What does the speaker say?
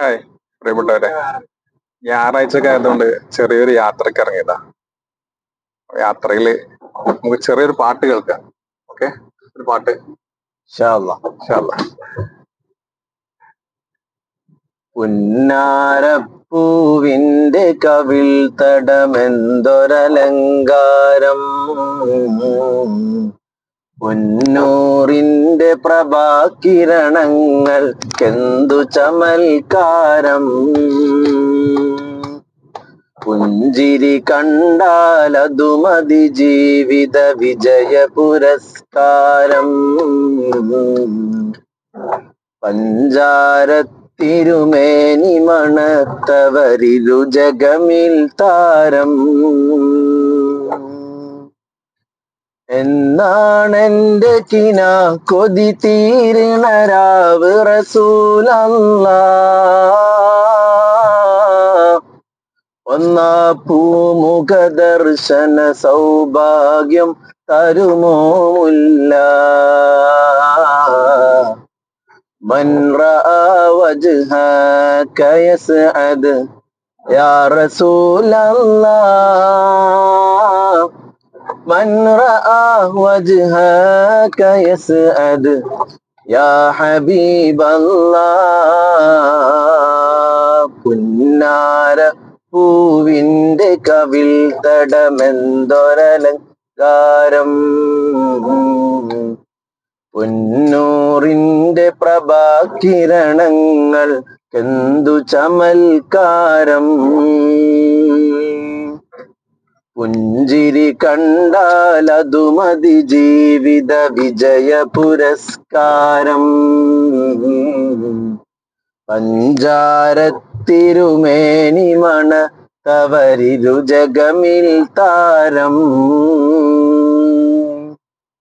Hi പ്രിയപ്പെട്ടവരെ. ഞായറാഴ്ച ആയതുകൊണ്ട് ചെറിയൊരു യാത്രയ്ക്ക് ഇറങ്ങിയതാ. യാത്രയിൽ നമുക്ക് ചെറിയൊരു പാട്ട് കേൾക്കാം. ഓക്കെ? ഒരു പാട്ട്. പുന്നാരപ്പൂവിന്റെ കവിൾ തടമെന്തൊരലങ്കാരം പൊന്നൂറിന്റെ എന്തു ചമൽക്കാരം? പുഞ്ചിരി കണ്ടാലതു മതി ജീവിത വിജയ പുരസ്കാരം. പഞ്ചാരത്തിരുമേനി മണത്തവരിരു ജഗമിൽ താരം. എന്നാണെന്റെ കിന കൊതി തീരണ രാവ് റസൂലല്ലാ ഒന്നാ പൂമുഖ ദർശന സൗഭാഗ്യം തരുമോ മുല്ല من رأى وجهك يسعد يا رسول الله من رأى وجهك يسعد يا حبيب الله പുന്നാര പൂവിന്റെ കവിൾ തടമെന്തൊരലങ്കാരം പൊന്നൂറിന്റെ പ്രഭാകിരണങ്ങൾ എന്തു ചമൽക്കാരം പുഞ്ചിരി കണ്ടാൽ അതു മതി ജീവിത വിജയ പുരസ്കാരം. പഞ്ചാരത്തിരുമേനി മണ തവരിരു ജഗമിൽ താരം.